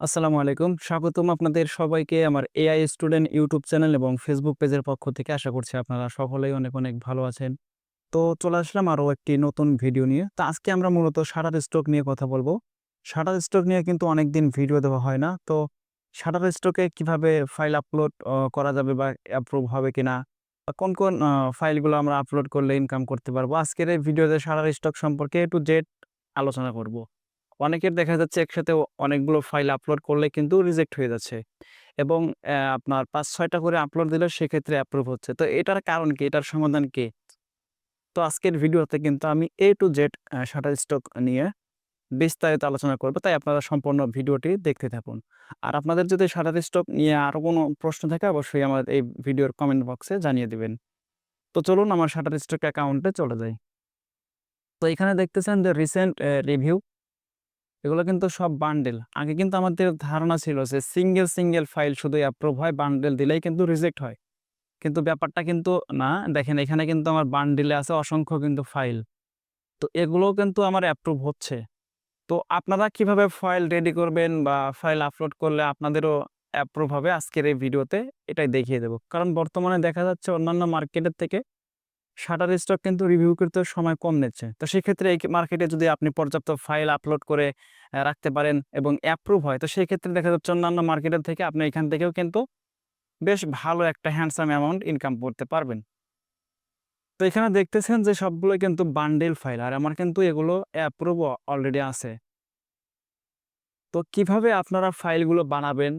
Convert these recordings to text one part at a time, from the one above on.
আসসালামু আলাইকুম। স্বাগতম আপনাদের সবাইকে আমার এআই স্টুডেন্ট ইউটিউব চ্যানেল এবং ফেসবুক পেজের পক্ষ থেকে। আশা করছি আপনারা সকলেই অনেক, অনেক ভালো আছেন। তো চলে আসলাম আরও একটি নতুন ভিডিও নিয়ে। তো আজকে আমরা মূলত Shutterstock নিয়ে কথা বলব। Shutterstock নিয়ে কিন্তু অনেকদিন ভিডিও দেওয়া হয় না। তো Shutterstock এ কীভাবে ফাইল আপলোড করা যাবে বা অ্যাপ্রুভ হবে কিনা? বা কোন, কোন ফাইলগুলো আমরা আপলোড করলে ইনকাম করতে পারব? আজকের এই ভিডিওতে স্টক সম্পর্কে এ টু জেড আলোচনা করব। অনেকের দেখা যাচ্ছে একসাথে অনেকগুলো ফাইল আপলোড করলে কিন্তু রিজেক্ট হয়ে যাচ্ছে এবং আপনার পাঁচ, ছয়টা করে আপলোড দিলে সেক্ষেত্রে অ্যাপ্রুভ হচ্ছে। তো এটার কারণ কি? এটার সমাধান কি? তো আজকের ভিডিওতে কিন্তু আমি এ টু জেড আ Shutterstock নিয়ে বিস্তারিত আলোচনা করব। তাই আপনারা সম্পূর্ণ ভিডিওটি দেখতে থাকুন। আর আপনাদের যদি শাটার স্টক নিয়ে আরও কোনো প্রশ্ন থাকে, অবশ্যই আমার এই ভিডিওর কমেন্ট বক্সে জানিয়ে দিবেন। তো চলুন আমার Shutterstock অ্যাকাউন্টে চলে যাই। তো এখানে দেখতেছেন যে রিসেন্ট রিভিউ এগুলো কিন্তু সব বান্ডেল। আগে কিন্তু আমাদের ধারণা ছিল যে সিঙ্গেল, সিঙ্গেল ফাইল শুধু অ্যাপ্রুভ হয়, বান্ডেল দিলেই কিন্তু রিজেক্ট হয়। কিন্তু ব্যাপারটা কিন্তু না। দেখেন এখানে কিন্তু আমার বান্ডেলে আছে অসংখ্য কিন্তু ফাইল। তো এগুলোও কিন্তু আমার অ্যাপ্রুভ হচ্ছে। তো আপনারা কীভাবে ফাইল রেডি করবেন বা ফাইল আপলোড করলে আপনাদেরও অ্যাপ্রুভ হবে আজকের এই ভিডিওতে এটাই দেখিয়ে দেব। কারণ বর্তমানে দেখা যাচ্ছে অন্যান্য মার্কেটের থেকে Shutterstock কিন্তু রিভিউ করতে সময় কম নিচ্ছে। তো সেক্ষেত্রে এই মার্কেটে যদি আপনি পর্যাপ্ত ফাইল আপলোড করে রাখতে পারেন এবং অ্যাপ্রুভ হয়, তো সেক্ষেত্রে দেখা যাচ্ছে অন্যান্য মার্কেটের থেকে আপনি এখান থেকেও কিন্তু বেশ ভালো একটা হ্যান্ডসাম অ্যামাউন্ট ইনকাম করতে পারবেন। তো এখানে দেখতেছেন যে সবগুলোই কিন্তু বান্ডেল ফাইল আর আমার কিন্তু এগুলো অ্যাপ্রুভ অলরেডি আছে। তো কীভাবে আপনারা ফাইলগুলো বানাবেন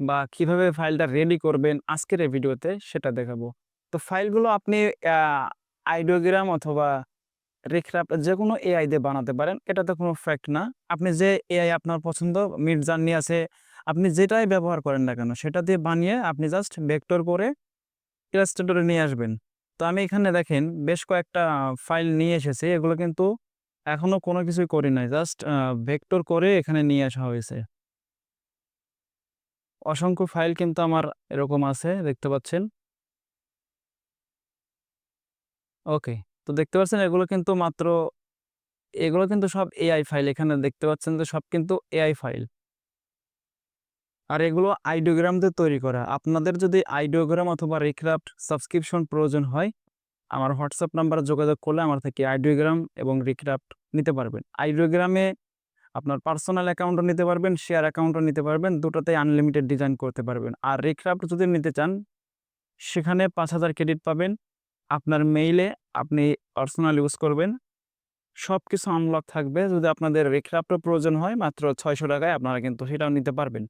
বা কীভাবে ফাইলটা রেডি করবেন আজকের এই ভিডিওতে সেটা দেখাবো। তো ফাইলগুলো আপনি আইডিওগ্রাম অথবা যে কোনো এআই দিয়ে বানাতে পারেন। এটাতে কোনো ফ্যাক্ট না। আপনি যে এআই আপনার পছন্দ মিডজার্নি আছে, আপনি যেটাই ব্যবহার করেন না কেন সেটা দিয়ে বানিয়ে আপনি জাস্ট ভেক্টর করে ইলাস্ট্রেটর নিয়ে আসবেন। তো আমি এখানে দেখেন বেশ কয়েকটা ফাইল নিয়ে এসেছি। এগুলো কিন্তু এখনও কোনো কিছুই করি নাই। জাস্ট ভেক্টর করে এখানে নিয়ে আসা হয়েছে। অসংখ্য ফাইল কিন্তু আমার এরকম আছে দেখতে পাচ্ছেন। ওকে। তো দেখতে পাচ্ছেন এগুলো কিন্তু মাত্র এগুলো কিন্তু সব এআই ফাইল। এখানে দেখতে পাচ্ছেন যে সব কিন্তু এআই ফাইল। আর এগুলো আইডিওগ্রাম দিয়ে তৈরি করা। আপনাদের যদি আইডিওগ্রাম অথবা রিক্রাফ্ট সাবস্ক্রিপশন প্রয়োজন হয়, আমার হোয়াটসঅ্যাপ নাম্বারে যোগাযোগ করলে আমার থেকে আইডিওগ্রাম এবং রিক্রাফ্ট নিতে পারবেন। আইডিওগ্রামে আপনার পার্সোনাল অ্যাকাউন্টও নিতে পারবেন, শেয়ার অ্যাকাউন্টও নিতে পারবেন। দুটোতেই আনলিমিটেড ডিজাইন করতে পারবেন। আর রিক্রাফ্ট যদি নিতে চান, সেখানে ৫০০০ ক্রেডিট পাবেন। আপনার মেইলে আপনি পার্সোনাল ইউজ করবেন। সব কিছু আনলক থাকবে। যদি আপনাদের রিক্রাফ্টও প্রয়োজন হয় মাত্র ছয়শো টাকায় আপনারা কিন্তু সেটাও নিতে পারবেন।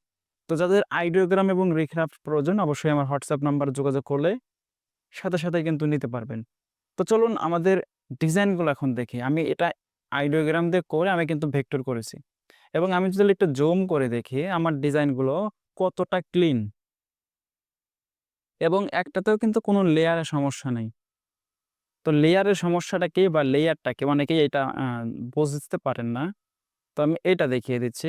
তো যাদের আইডিওগ্রাম এবং রিক্রাফ্ট প্রয়োজন অবশ্যই আমার হোয়াটসঅ্যাপ নাম্বার যোগাযোগ করলে সাথে, সাথে কিন্তু নিতে পারবেন। তো চলুন আমাদের ডিজাইনগুলো এখন দেখি। আমি এটা আইডিওগ্রাম দিয়ে করে আমি কিন্তু ভেক্টর করেছি। এবং আমি যদি একটু জুম করে দেখি আমার ডিজাইনগুলো কতটা ক্লিন। এবং একটাতেও কিন্তু কোনো লেয়ারের সমস্যা নেই। তো লেয়ারের সমস্যাটা কি বা লেয়ারটা কি? অনেকেই এটা বুঝতে পারেন না। তো আমি এটা দেখিয়ে দিচ্ছি।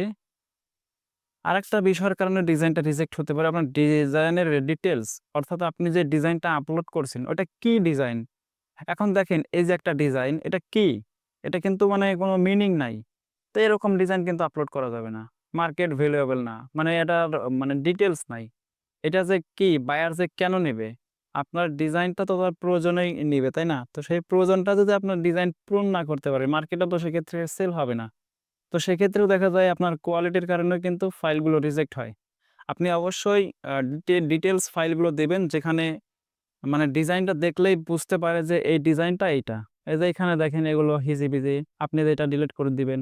আরেকটা বিষয়ের কারণে ডিজাইনটা রিজেক্ট হতে পারে আপনার ডিজাইনের ডিটেলস অর্থাৎ আপনি যে ডিজাইনটা আপলোড করছেন, ওটা কি ডিজাইন? এখন দেখেন, এই যে একটা ডিজাইন এটা কি? এটা কিন্তু মানে কোনো মিনিং নাই। তো এরকম ডিজাইন কিন্তু আপলোড করা যাবে না। মার্কেট ভ্যালুয়েবল না। মানে এটার মানে ডিটেলস নাই। এটা যে কি? বায়ার যে কেন নেবে? আপনার ডিজাইনটা তো তার প্রয়োজনেই নিবে, তাই না? তো সেই প্রয়োজনটা যদি আপনার ডিজাইন পূরণ না করতে পারে মার্কেটে তো সেক্ষেত্রে সেল হবে না। তো সেক্ষেত্রেও দেখা যায় আপনার কোয়ালিটির কারণেও কিন্তু ফাইলগুলো রিজেক্ট হয়। আপনি অবশ্যই ডিটেলস ফাইলগুলো দেবেন যেখানে মানে ডিজাইনটা দেখলেই বুঝতে পারে যে এই ডিজাইনটা এইটা। এই যে এখানে দেখেন এগুলো হিজিবিজি আপনি এটা ডিলিট করে দিবেন।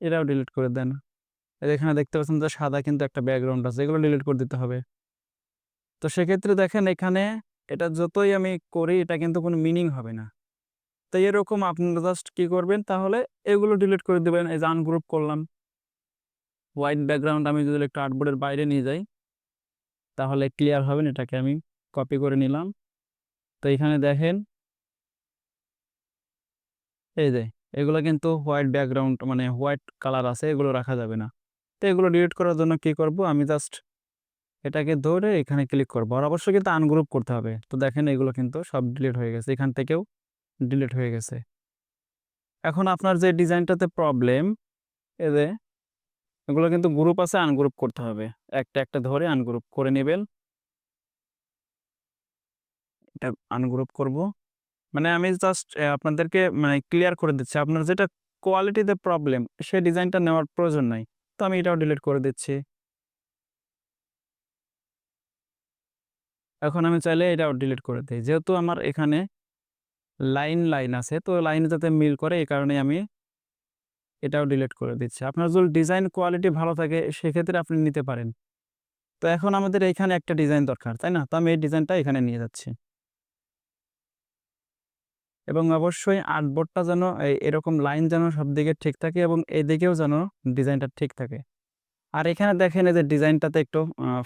এটাও ডিলিট করে দেন। এখানে দেখতে পাচ্ছেন যে সাদা কিন্তু একটা ব্যাকগ্রাউন্ড আছে। এগুলো ডিলিট করে দিতে হবে। তো সেক্ষেত্রে দেখেন এখানে এটা যতই আমি করি, এটা কিন্তু কোনো মিনিং হবে না। তো এরকম আপনারা জাস্ট কি করবেন, তাহলে এগুলো ডিলিট করে দিবেন। এই যে আনগ্রুপ করলাম। হোয়াইট ব্যাকগ্রাউন্ড আমি যদি একটু আর্টবোর্ডের বাইরে নিয়ে যাই, তাহলে ক্লিয়ার হবেন। এটাকে আমি কপি করে নিলাম। তো এখানে দেখেন, এই যে এগুলো কিন্তু হোয়াইট ব্যাকগ্রাউন্ড মানে হোয়াইট কালার আছে, এগুলো রাখা যাবে না। তো এগুলো ডিলিট করার জন্য কি করব? আমি জাস্ট এটাকে ধরে এখানে ক্লিক করব। আর অবশ্যই কিন্তু আনগ্রুপ করতে হবে। তো দেখেন এগুলো কিন্তু সব ডিলিট হয়ে গেছে। এখান থেকেও ডিলিট হয়ে গেছে। এখন আপনার যে ডিজাইনটাতে প্রবলেম যে এগুলো কিন্তু গ্রুপ আছে আনগ্রুপ করতে হবে। একটা একটা ধরে আনগ্রুপ করে নেবেন। এটা আনগ্রুপ করব। মানে আমি জাস্ট আপনাদেরকে মানে ক্লিয়ার করে দিচ্ছি। আপনার যেটা কোয়ালিটিতে প্রবলেম সেই ডিজাইনটা নেওয়ার প্রয়োজন নাই। তো আমি এটাও ডিলিট করে দিচ্ছি। এখন আমি চাইলে এটাও ডিলিট করে দিই। যেহেতু আমার এখানে লাইন লাইন আছে, তো লাইন যাতে মিল করে, এই কারণে আমি এটাও ডিলিট করে দিচ্ছি। আপনার যদি ডিজাইন কোয়ালিটি ভালো থাকে, সেক্ষেত্রে আপনি নিতে পারেন। তো এখন আমাদের এখানে একটা ডিজাইন দরকার, তাই না? তো আমি এই ডিজাইনটা এখানে নিয়ে যাচ্ছি। এবং অবশ্যই আর্টবোর্ডটা যেন এরকম লাইন যেন সব দিকে ঠিক থাকে এবং এদিকেও যেন ডিজাইনটা ঠিক থাকে। আর এখানে দেখেন এই যে ডিজাইনটাতে একটু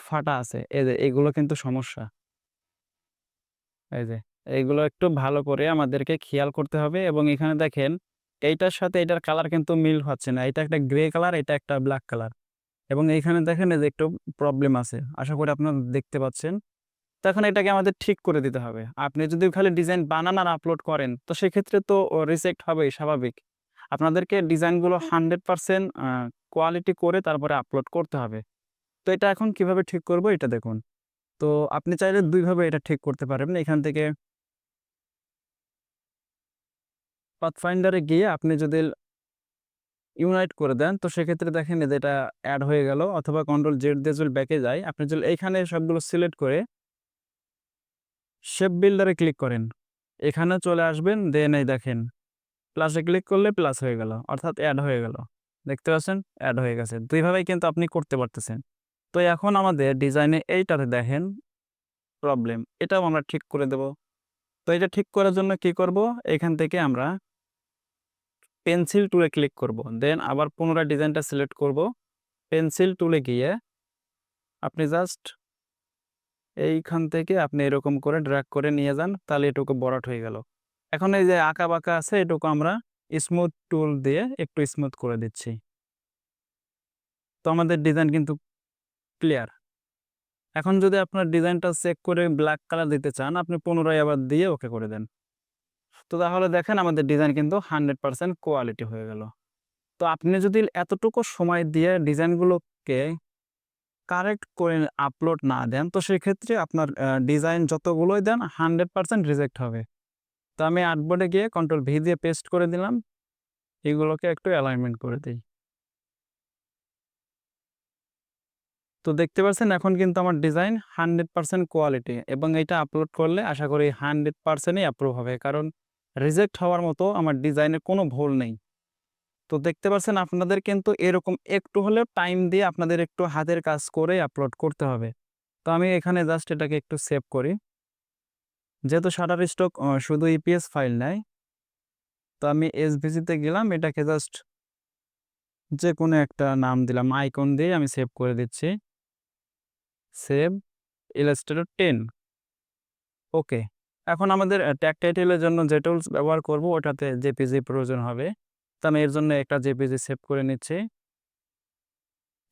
ফাটা আছে, এই যে এগুলো কিন্তু সমস্যা। এই যে, এইগুলো একটু ভালো করে আমাদেরকে খেয়াল করতে হবে এবং এখানে দেখেন, এইটার সাথে এটার কালার কিন্তু মিল হচ্ছে না। এটা একটা গ্রে কালার, এটা একটা ব্ল্যাক কালার। এবং এইখানে দেখেন যে একটু প্রবলেম আছে, আশা করি আপনারা দেখতে পাচ্ছেন। তখন এটাকে আমাদের ঠিক করে দিতে হবে। আপনি যদি খালি ডিজাইন বানান আর আপলোড করেন, তো সেক্ষেত্রে তো রিজেক্ট হবেই, স্বাভাবিক। আপনাদেরকে ডিজাইনগুলো হান্ড্রেড পারসেন্ট কোয়ালিটি করে তারপরে আপলোড করতে হবে। তো এটা এখন কীভাবে ঠিক করব, এটা দেখুন। তো আপনি চাইলে দুইভাবে এটা ঠিক করতে পারেন। এখান থেকে পাথফাইন্ডারে গিয়ে আপনি যদি ইউনাইট করে দেন, তো সেক্ষেত্রে দেখেন যে এটা অ্যাড হয়ে গেল অথবা কন্ট্রোল জেড দিয়ে যদি ব্যাকে যায়, আপনি যদি এইখানে সবগুলো সিলেক্ট করে শেপ বিল্ডারে ক্লিক করেন, এখানে চলে আসবেন দেন এই দেখেন প্লাসে ক্লিক করলে প্লাস হয়ে গেল, অর্থাৎ অ্যাড হয়ে গেল। দেখতে পাচ্ছেন? অ্যাড হয়ে গেছে। দুইভাবেই কিন্তু আপনি করতে পারতেছেন। তো এখন আমাদের ডিজাইনে এইটাতে দেখেন প্রবলেম। এটাও আমরা ঠিক করে দেব। তো এটা ঠিক করার জন্য কি করব? এখান থেকে আমরা পেন্সিল টুলে ক্লিক করব। দেন আবার পুনরায় ডিজাইনটা সিলেক্ট করব। পেন্সিল টুলে গিয়ে আপনি জাস্ট এইখান থেকে আপনি এরকম করে ড্র্যাগ করে নিয়ে যান, তাহলে এটুকু বরাট হয়ে গেল। এখন এই যে আঁকা বাঁকা আছে, এটুকু আমরা স্মুথ টুল দিয়ে একটু স্মুথ করে দিচ্ছি। তো আমাদের ডিজাইন কিন্তু ক্লিয়ার এখন যদি আপনার ডিজাইনটা চেক করে ব্ল্যাক কালার দিতে চান, আপনি পুনরায় আবার দিয়ে ওকে করে দেন। তো তাহলে দেখেন আমাদের ডিজাইন কিন্তু হান্ড্রেড পারসেন্ট কোয়ালিটি হয়ে গেল। তো আপনি যদি এতটুকু সময় দিয়ে ডিজাইনগুলোকে কারেক্ট করে আপলোড না দেন, তো সেক্ষেত্রে আপনার ডিজাইন যতগুলোই দেন হান্ড্রেড পারসেন্ট রিজেক্ট হবে। তো আমি আর্টবোর্ডে গিয়ে কন্ট্রোল ভি দিয়ে পেস্ট করে দিলাম। এগুলোকে একটু অ্যালাইনমেন্ট করে দিই। তো দেখতে পাচ্ছেন এখন কিন্তু আমার ডিজাইন হান্ড্রেড পারসেন্ট কোয়ালিটি এবং এটা আপলোড করলে আশা করি হান্ড্রেড পারসেন্টই অ্যাপ্রুভ হবে। কারণ রিজেক্ট হওয়ার মতো আমার ডিজাইনের কোনো ভুল নেই। তো দেখতে পাচ্ছেন আপনাদের কিন্তু এরকম একটু হলেও টাইম দিয়ে আপনাদের একটু হাতের কাজ করে আপলোড করতে হবে। তো আমি এখানে জাস্ট এটাকে একটু সেভ করি। যেহেতু শাটার স্টক শুধু ইপিএস ফাইল নেয় তো আমি এসভিজিতে গেলাম, এটাকে জাস্ট যে কোনো একটা নাম দিলাম আইকন দিয়ে আমি সেভ করে দিচ্ছি। Save Illustrator ten. ওকে, এখন আমাদের ট্যাগ টাইটেলের জন্য যে টুলস ব্যবহার করব ওটাতে জেপিজি প্রয়োজন হবে। তো আমি এর জন্য একটা জেপিজি সেভ করে নিচ্ছি।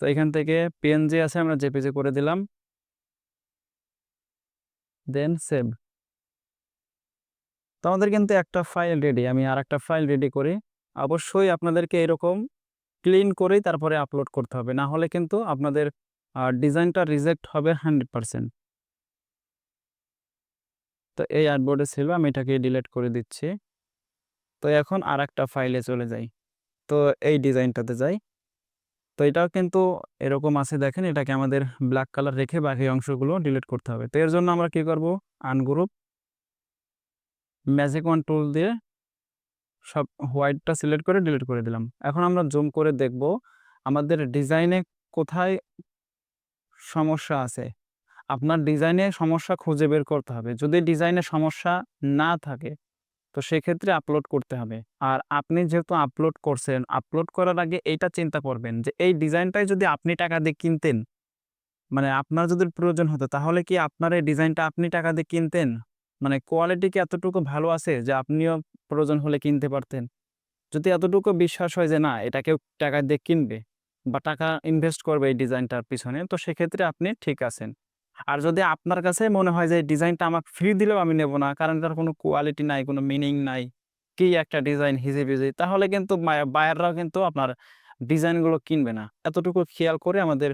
তো এখান থেকে পিএনজি আছে, আমরা জেপিজি করে দিলাম। দেন সেভ তো আমাদের কিন্তু একটা ফাইল রেডি আমি আর একটা ফাইল রেডি করি। অবশ্যই আপনাদেরকে এরকম ক্লিন করেই তারপরে আপলোড করতে হবে। না হলে কিন্তু আপনাদের ডিজাইনটা রিজেক্ট হবে হান্ড্রেড পারসেন্ট। তো এই আর্টবোর্ডে ছিল আমি এটাকে ডিলিট করে দিচ্ছি। তো এখন আর একটা ফাইলে চলে যাই। তো এই ডিজাইনটাতে যাই। তো এটাও কিন্তু এরকম আছে, দেখেন, এটাকে আমাদের ব্ল্যাক কালার রেখে বাকি অংশগুলো ডিলিট করতে হবে। তো এর জন্য আমরা কি করব? আনগ্রুপ ম্যাজিক ওয়ান টুল দিয়ে সব হোয়াইটটা সিলেক্ট করে ডিলিট করে দিলাম। এখন আমরা জুম করে দেখব, আমাদের ডিজাইনে কোথায় সমস্যা আছে। আপনার ডিজাইনে সমস্যা খুঁজে বের করতে হবে। যদি ডিজাইনে সমস্যা না থাকে, তো সেক্ষেত্রে আপলোড করতে হবে। আর আপনি যেহেতু আপলোড করছেন আপলোড করার আগে এইটা চিন্তা করবেন যে, এই ডিজাইনটাই যদি আপনি টাকা দিয়ে কিনতেন মানে আপনার যদি প্রয়োজন হতো, তাহলে কি আপনার এই ডিজাইনটা আপনি টাকা দিয়ে কিনতেন? মানে কোয়ালিটি কি এতটুকু ভালো আছে যে, আপনিও প্রয়োজন হলে কিনতে পারতেন? যদি এতটুকু বিশ্বাস হয় যে, না, এটা কেউ টাকা দিয়ে কিনবে বা টাকা ইনভেস্ট করবে এই ডিজাইনটার পিছনে, তো সেক্ষেত্রে আপনি ঠিক আছেন। আর যদি আপনার কাছে মনে হয় যে ডিজাইনটা আমাকে ফ্রি দিলেও আমি নেব না, কারণ তার কোনো কোয়ালিটি নাই, কোনো মিনিং নাই, কি একটা ডিজাইন হিজি বিজি তাহলে কিন্তু বায়াররাও কিন্তু আপনার ডিজাইনগুলো কিনবে না। এতটুকু খেয়াল করে আমাদের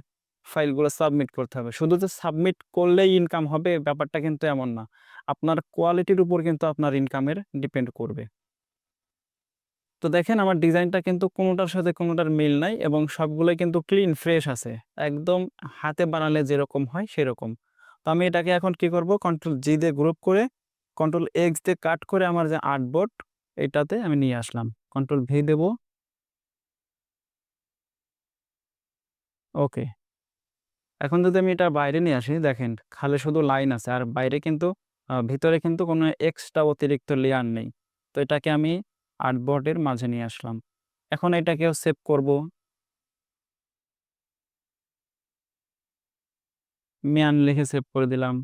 ফাইলগুলো সাবমিট করতে হবে। শুধু যে সাবমিট করলেই ইনকাম হবে, ব্যাপারটা কিন্তু এমন না। আপনার কোয়ালিটির উপর কিন্তু আপনার ইনকামের ডিপেন্ড করবে। তো দেখেন আমার ডিজাইনটা কিন্তু কোনোটার সাথে কোনোটার মিল নাই এবং সবগুলোই কিন্তু ক্লিন, ফ্রেশ আছে। একদম হাতে বানালে যেরকম হয় সেরকম। তো আমি এটাকে এখন কি করব? কন্ট্রোল জি দিয়ে গ্রুপ করে কন্ট্রোল এক্স দিয়ে কাট করে আমার যে আর্টবোর্ড এটাতে আমি নিয়ে আসলাম। কন্ট্রোল ভি দেব। ওকে। এখন যদি আমি এটা বাইরে নিয়ে আসি, দেখেন খালে শুধু লাইন আছে, আর বাইরে কিন্তু ভিতরে কিন্তু কোনো এক্সট্রা অতিরিক্ত লেয়ার নেই। তো এটাকে আমি আর্টবোর্ডের মাঝে নিয়ে আসলাম। এখন এটাকেও সেভ করব। মিয়ান লিখে সেভ করে দিলাম।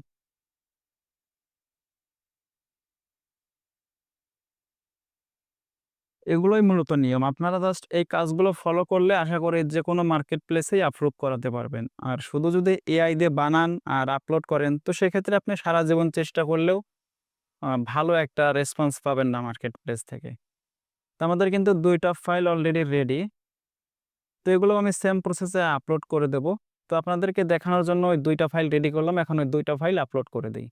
এগুলোই মূলত নিয়ম। আপনারা জাস্ট এই কাজগুলো ফলো করলে আশা করি যে কোনো মার্কেট প্লেসেই আপলোড করাতে পারবেন। আর শুধু যদি এআই দিয়ে বানান আর আপলোড করেন, তো সেক্ষেত্রে আপনি সারা জীবন চেষ্টা করলেও ভালো একটা রেসপন্স পাবেন না মার্কেট প্লেস থেকে। আমাদের কিন্তু দুইটা ফাইল অলরেডি রেডি তো এগুলো আমি সেম প্রসেসে আপলোড করে দেব। তো আপনাদেরকে দেখানোর জন্য ওই দুইটা ফাইল রেডি করলাম, এখন ওই দুইটা ফাইল আপলোড করে দিই।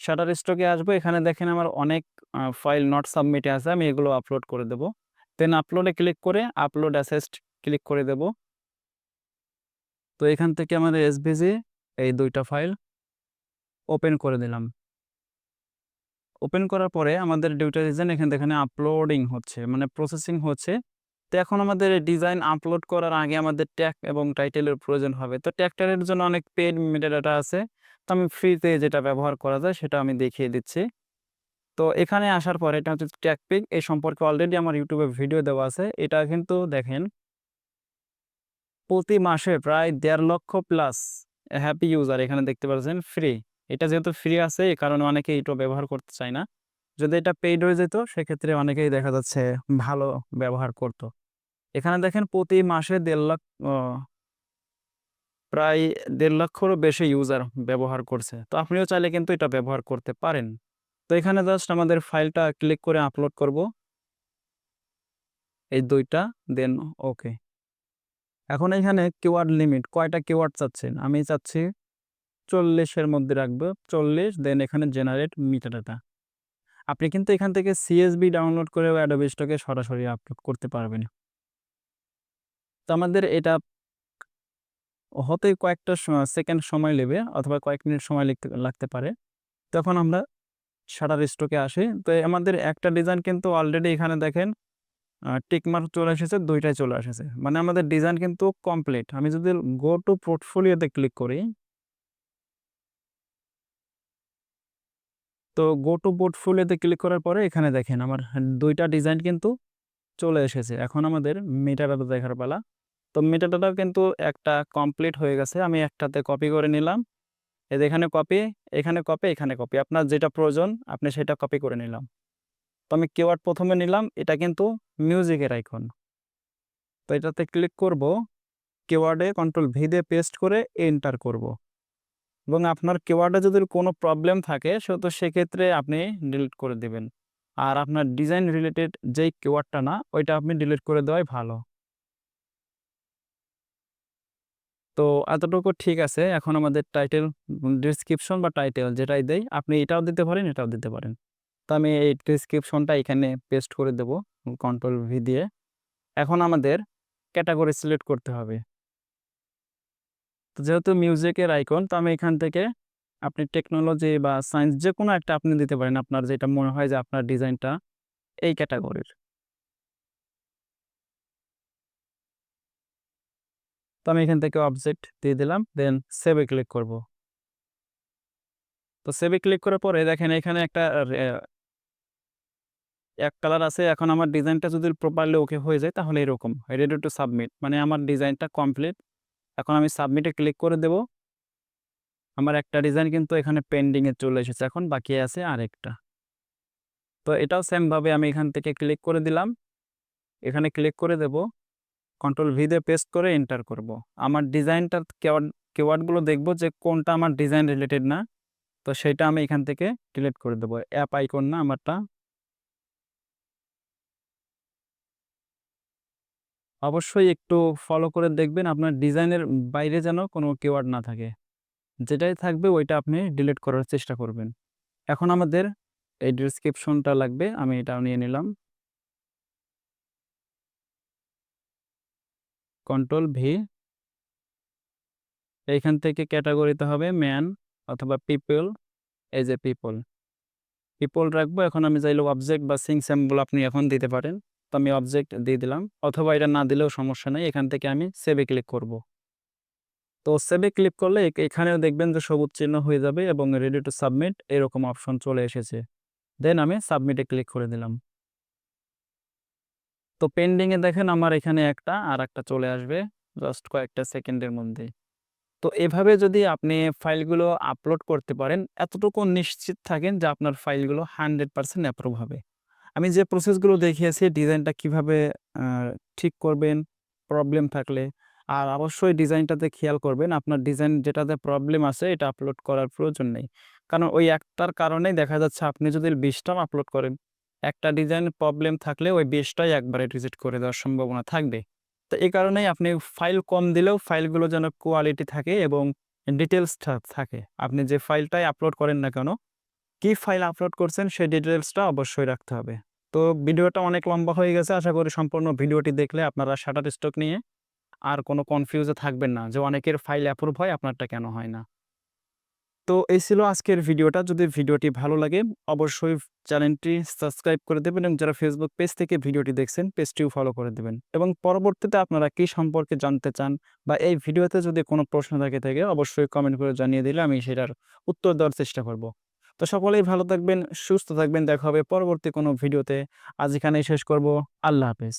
শাটার স্টকে আসব, এখানে দেখেন আমার অনেক ফাইল নট সাবমিটে আছে, আমি এগুলো আপলোড করে দেব। দেন আপলোডে ক্লিক করে আপলোড অ্যাসেস্ট ক্লিক করে দেব। তো এখান থেকে আমাদের এসভিজি এই দুইটা ফাইল ওপেন করে দিলাম। ওপেন করার পরে আমাদের ডিউটা ডিজাইন এখানে এখানে আপলোডিং হচ্ছে মানে প্রসেসিং হচ্ছে। তো এখন আমাদের ডিজাইন আপলোড করার আগে আমাদের ট্যাগ এবং টাইটেলের প্রয়োজন হবে। তো ট্যাগটারের জন্য অনেক পেড মেটাডাটা আছে। তো আমি ফ্রিতে যেটা ব্যবহার করা যায় সেটা আমি দেখিয়ে দিচ্ছি। তো এখানে আসার পরে এটা হচ্ছে ট্যাগ পিক এই সম্পর্কে অলরেডি আমার ইউটিউবে ভিডিও দেওয়া আছে। এটা কিন্তু দেখেন, প্রতি মাসে প্রায় দেড় লক্ষ প্লাস হ্যাপি ইউজার এখানে দেখতে পাচ্ছেন ফ্রি এটা যেহেতু ফ্রি আছে, এই কারণে অনেকে এটা ব্যবহার করতে চায় না। যদি এটা পেইড হয়ে যেত, সেক্ষেত্রে অনেকেই দেখা যাচ্ছে ভালো ব্যবহার করত। এখানে দেখেন প্রতি মাসে দেড় লাখ প্রায় দেড় লক্ষরও বেশি ইউজার ব্যবহার করছে। তো আপনিও চাইলে কিন্তু এটা ব্যবহার করতে পারেন। তো এখানে জাস্ট আমাদের ফাইলটা ক্লিক করে আপলোড করব। এই দুইটা দেন ওকে এখন এখানে কিওয়ার্ড লিমিট কয়টা কিওয়ার্ড চাচ্ছেন? আমি চাচ্ছি চল্লিশের মধ্যে রাখব, চল্লিশ দেন এখানে জেনারেট মিটাডাটা আপনি কিন্তু এখান থেকে সিএসবি ডাউনলোড করে অ্যাডোবি স্টকে সরাসরি আপলোড করতে পারবেন। তো আমাদের এটা হতে কয়েকটা সেকেন্ড সময় নেবে অথবা কয়েক মিনিট সময় লাগতে পারে। তখন আমরা শাটার স্টকে আসি। তো আমাদের একটা ডিজাইন কিন্তু অলরেডি এখানে দেখেন টিকমার্ক চলে এসেছে, দুইটাই চলে এসেছে। মানে আমাদের ডিজাইন কিন্তু কমপ্লিট আমি যদি গো টু পোর্টফোলিওতে ক্লিক করি তো গো টু পোর্টফোলিওতে ক্লিক করার পরে এখানে দেখেন আমার দুইটা ডিজাইন কিন্তু চলে এসেছে। এখন আমাদের মেটাডাটা দেখার পালা। তো মেটাডাটাও কিন্তু একটা কমপ্লিট হয়ে গেছে। আমি একটাতে কপি করে নিলাম। এই এখানে কপি এখানে কপি এখানে কপি আপনার যেটা প্রয়োজন, আপনি সেটা কপি করে নিলাম। তো আমি কিওয়ার্ড প্রথমে নিলাম, এটা কিন্তু মিউজিকের আইকন তো এটাতে ক্লিক করব কিওয়ার্ডে কন্ট্রোল ভি দিয়ে পেস্ট করে এন্টার করব। এবং আপনার কিওয়ার্ডে যদি কোনো প্রবলেম থাকে, সে তো সেক্ষেত্রে আপনি ডিলিট করে দিবেন। আর আপনার ডিজাইন রিলেটেড যেই কিওয়ার্ডটা না, ওইটা আপনি ডিলিট করে দেওয়াই ভালো। তো এতটুকু ঠিক আছে, এখন আমাদের টাইটেল ডিসক্রিপশন বা টাইটেল যেটাই দেয় আপনি এটাও দিতে পারেন, এটাও দিতে পারেন। তো আমি এই ডিসক্রিপশনটা এখানে পেস্ট করে দেব কন্ট্রোল ভি দিয়ে। এখন আমাদের ক্যাটাগরি সিলেক্ট করতে হবে। তো যেহেতু মিউজিকের আইকন তো আমি এখান থেকে আপনি টেকনোলজি বা সায়েন্স যে কোনো একটা আপনি দিতে পারেন আপনার যেটা মনে হয় যে আপনার ডিজাইনটা এই ক্যাটাগরির তো আমি এখান থেকে অবজেক্ট দিয়ে দিলাম দেন সেভে ক্লিক করব। তো সেভে ক্লিক করার পরে দেখেন এখানে একটা এক কালার আছে, এখন আমার ডিজাইনটা যদি প্রপারলি ওকে হয়ে যায় তাহলে এরকম রেডি টু সাবমিট মানে আমার ডিজাইনটা কমপ্লিট এখন আমি সাবমিটে ক্লিক করে দেব। আমার একটা ডিজাইন কিন্তু এখানে পেন্ডিংয়ে চলে এসেছে, এখন বাকি আছে আরেকটা। তো এটাও সেমভাবে আমি এখান থেকে ক্লিক করে দিলাম। এখানে ক্লিক করে দেব। কন্ট্রোল ভিদে পেস্ট করে এন্টার করব। আমার ডিজাইনটার কেওয়ার্ড কেওয়ার্ডগুলো দেখব যে কোনটা আমার ডিজাইন রিলেটেড না, তো সেটা আমি এখান থেকে ডিলিট করে দেবো। অ্যাপ আইকন না আমারটা। অবশ্যই একটু ফলো করে দেখবেন আপনার ডিজাইনের বাইরে যেন কোনো কিওয়ার্ড না থাকে। যেটাই থাকবে ওইটা আপনি ডিলিট করার চেষ্টা করবেন। এখন আমাদের এই ডিসক্রিপশনটা লাগবে, আমি এটাও নিয়ে নিলাম। কন্ট্রোল ভি এইখান থেকে ক্যাটাগরিতে হবে ম্যান অথবা people age a people people রাখব, এখন আমি চাইলে অবজেক্ট বা সিং স্যাম্পল আপনি এখন দিতে পারেন। তো আমি অবজেক্ট দিয়ে দিলাম। অথবা এটা না দিলেও সমস্যা নেই, এখান থেকে আমি সেভে ক্লিক করব। তো সেভে ক্লিক করলে এখ- এখানেও দেখবেন যে সবুজ চিহ্ন হয়ে যাবে এবং রেডি টু সাবমিট এরকম অপশন চলে এসেছে। দেন আমি সাবমিটে ক্লিক করে দিলাম। তো পেন্ডিংয়ে দেখেন আমার এখানে একটা আর একটা চলে আসবে জাস্ট কয়েকটা সেকেন্ডের মধ্যে। তো এভাবে যদি আপনি ফাইলগুলো আপলোড করতে পারেন, এতটুকু নিশ্চিত থাকেন যে আপনার ফাইলগুলো হান্ড্রেড পার্সেন্ট অ্যাপ্রুভ হবে। আমি যে প্রসেসগুলো দেখিয়েছি ডিজাইনটা কীভাবে ঠিক করবেন প্রবলেম থাকলে, আর অবশ্যই ডিজাইনটাতে খেয়াল করবেন, আপনার ডিজাইন যেটাতে প্রবলেম আছে, এটা আপলোড করার প্রয়োজন নেই। কারণ ওই একটার কারণেই দেখা যাচ্ছে, আপনি যদি বিশটাও আপলোড করেন, একটা ডিজাইন প্রবলেম থাকলে ওই বিশটাই একবারে রিজেক্ট করে দেওয়ার সম্ভাবনা থাকবে। তো এই কারণেই আপনি ফাইল কম দিলেও ফাইলগুলো যেন কোয়ালিটি থাকে এবং ডিটেলস থাকে। আপনি যে ফাইলটাই আপলোড করেন না কেন কি ফাইল আপলোড করছেন সেই ডিটেলসটা অবশ্যই রাখতে হবে। তো ভিডিওটা অনেক লম্বা হয়ে গেছে, আশা করি সম্পূর্ণ ভিডিওটি দেখলে আপনারা শাটার স্টক নিয়ে আর কোনো কনফিউজে থাকবেন না যে অনেকের ফাইল অ্যাপ্রুভ হয়, আপনারটা কেন হয় না। তো এই ছিল আজকের ভিডিওটা, যদি ভিডিওটি ভালো লাগে অবশ্যই চ্যানেলটি সাবস্ক্রাইব করে দেবেন এবং যারা ফেসবুক পেজ থেকে ভিডিওটি দেখছেন পেজটিও ফলো করে দেবেন। এবং পরবর্তীতে আপনারা কি সম্পর্কে জানতে চান বা এই ভিডিওতে যদি কোনো প্রশ্ন থাকে থাকে, অবশ্যই কমেন্ট করে জানিয়ে দিলে আমি সেটার উত্তর দেওয়ার চেষ্টা করব। তো সকলেই ভালো থাকবেন, সুস্থ থাকবেন। দেখা হবে পরবর্তী কোনো ভিডিওতে। আজ এখানেই শেষ করব। আল্লাহ হাফেজ।